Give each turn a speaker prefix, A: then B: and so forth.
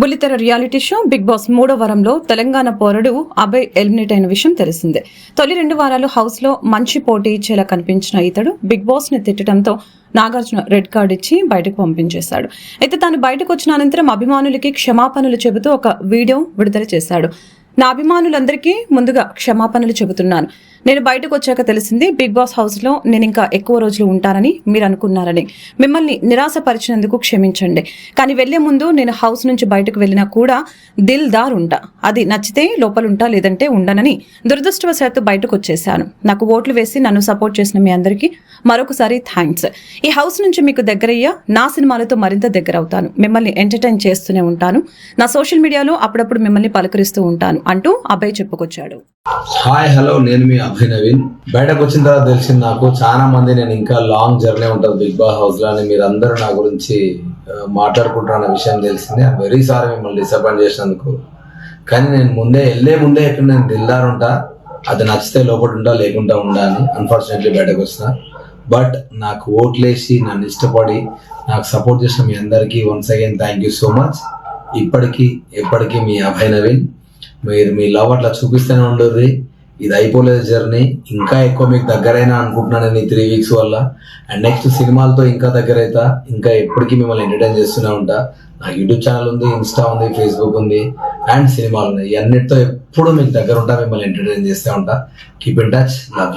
A: బుల్లితెర reality show big boss మూడో వారంలో తెలంగాణ పోరడు అభయ్ ఎలిమినేట్ అయిన విషయం తెలిసిందే. తొలి రెండు వారాలు హౌస్లో మంచి పోటీ ఇచ్చేలా కనిపించిన ఇతడు బిగ్ బాస్ని తిట్టడంతో నాగార్జున రెడ్ కార్డు ఇచ్చి బయటకు పంపించేశాడు. అయితే తాను బయటకు వచ్చిన అనంతరం అభిమానులకి క్షమాపణలు చెబుతూ ఒక వీడియో విడుదల చేశాడు. నా అభిమానులందరికీ ముందుగా క్షమాపణలు చెబుతున్నాను. నేను బయటకు వచ్చాక తెలిసింది బిగ్ బాస్ హౌస్లో నేను ఇంకా ఎక్కువ రోజులు ఉంటానని మీరు అనుకున్నారని. మిమ్మల్ని నిరాశపరిచినందుకు క్షమించండి. కానీ వెళ్ళే ముందు నేను హౌస్ నుంచి బయటకు వెళ్ళినా కూడా దిల్ దార్ ఉంటా. అది నచ్చితే లోపల ఉంటా లేదంటే ఉండనని దురదృష్టవశాత్తు బయటకు వచ్చేసాను నాకు ఓట్లు వేసి నన్ను సపోర్ట్ చేసిన మీ అందరికీ మరొకసారి థ్యాంక్స్. ఈ హౌస్ నుంచి మీకు దగ్గరయ్యా నా సినిమాలతో మరింత దగ్గర అవుతాను మిమ్మల్ని ఎంటర్టైన్ చేస్తూనే ఉంటాను. నా సోషల్ మీడియాలో అప్పుడప్పుడు మిమ్మల్ని పలకరిస్తూ ఉంటాను. అంటూ అభయ్ చెప్పుకొచ్చాడు.
B: హాయ్ హలో నేను మీ అభయ్ నవీన్. బయటకు వచ్చిన తర్వాత తెలిసింది నాకు చాలా మంది నేను ఇంకా లాంగ్ జర్నీ ఉంటుంది బిగ్ బాస్ హౌస్లో అని మీరందరూ నా గురించి ఆ, మాట్లాడుకుంటున్న విషయం తెలిసింది. వెరీ సారీ మిమ్మల్ని డిసప్పాయింట్ చేసినందుకు. కానీ నేను ముందే వెళ్ళే ముందే ఇక్కడ నేను దిల్దారుంటా అది నచ్చితే లోపల ఉంటా లేకుండా ఉండా అని అన్ఫార్చునేట్లీ బయటకు వచ్చిన. బట్ నాకు ఓట్లేసి నన్ను ఇష్టపడి నాకు సపోర్ట్ చేసిన మీ అందరికీ once again thank you so much ఇప్పటికీ ఎప్పటికీ మీ అభయ నవీన్. మీరు మీ లవ్ అట్లా చూపిస్తూనే ఉండదు ఇది అయిపోలేదు జర్నీ. ఇంకా ఎక్కువ మీకు దగ్గరైనా అనుకుంటున్నాను నేను ఈ త్రీ వీక్స్ వల్ల. అండ్ నెక్స్ట్ సినిమాలతో ఇంకా దగ్గర అవుతా ఇంకా ఎప్పటికీ మిమ్మల్ని ఎంటర్టైన్ చేస్తూనే ఉంటా. నాకు యూట్యూబ్ ఛానల్ ఉంది ఇన్స్టా ఉంది ఫేస్బుక్ ఉంది అండ్ సినిమాలు ఉన్నాయి. ఇవన్నిటితో ఎప్పుడు మీకు దగ్గర ఉంటా మిమ్మల్ని ఎంటర్టైన్ చేస్తూ ఉంటా. Keep in touch love you